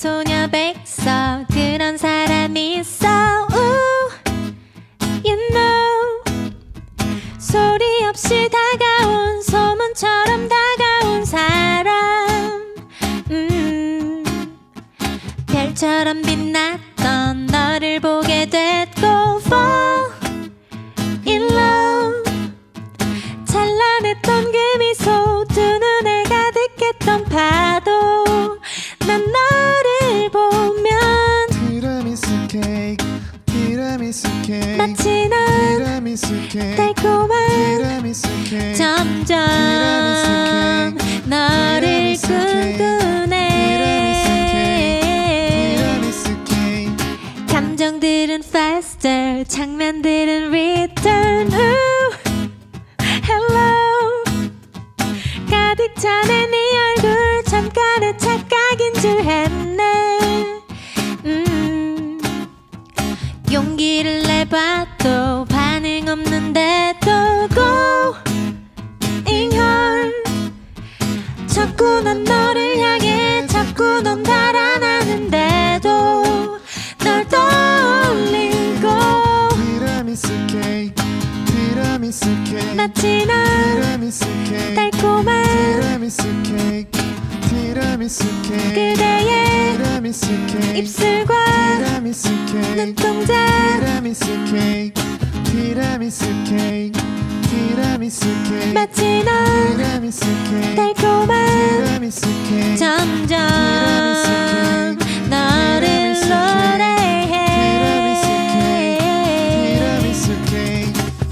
소녀 백서 그런 사람 있어. Ooh, You know. 소리 없이 다가온 소문처럼 다가온 사람. 음, 별처럼 빛났던 너를 보게 됐고 케이크 달콤한 점점 너를 꿈꾸네 감정들은 faster 장난들은 return. Ooh, hello. 가득 차네 네 얼굴 잠깐의 착각인 줄 했네. 음, 용기를 내봐도 반응 없는데도 going hard 자꾸 난 너를 향해 자꾸 넌 달아나는데도 널 떠올리고. 티라미수 케이크 티라미수 케이크 마치 난 달콤한 티라미수 케이크 티라미수 케이크 그대의 입술과 눈동자 마치 케이크 달콤한 점점 너를 노래해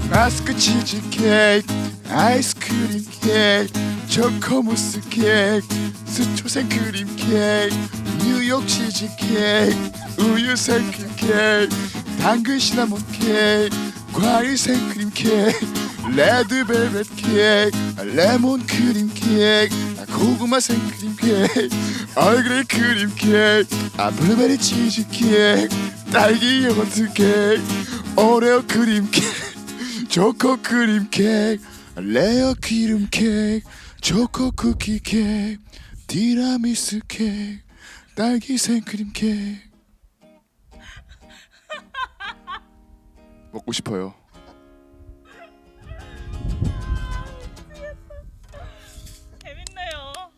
마스크 치즈 케이크 아이스크림 케이크 초코무스 케이크 스초 생 크림 케이크 뉴욕 치즈 케이크 우유 생크림 케이크 당근 시나몬 케이크 과일 생크림 케이크 레드벨벳 케이크 레몬 크림 케이크 고구마 생크림 케이크 얼그레이 크림 케이크 아 블루베리 치즈 케이크 딸기 요거트 케이크 오레오 크림 케이크 초코 크림 케이크 레어 크림 케이크 초코 쿠키 케이크 티라미수 케이크 딸기 생크림 케이크. 먹고 싶어요. 재밌네요.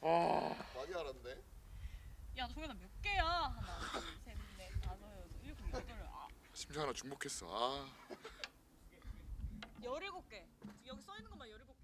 많이 알았네. 야, 동현아 몇 개야? 하나, 둘, 셋, 넷, 다섯, 여섯, 일곱, 여덟, 아, 심장 하나 중복했어. 아. 열일곱 개. 여기 써 있는 것만 열일곱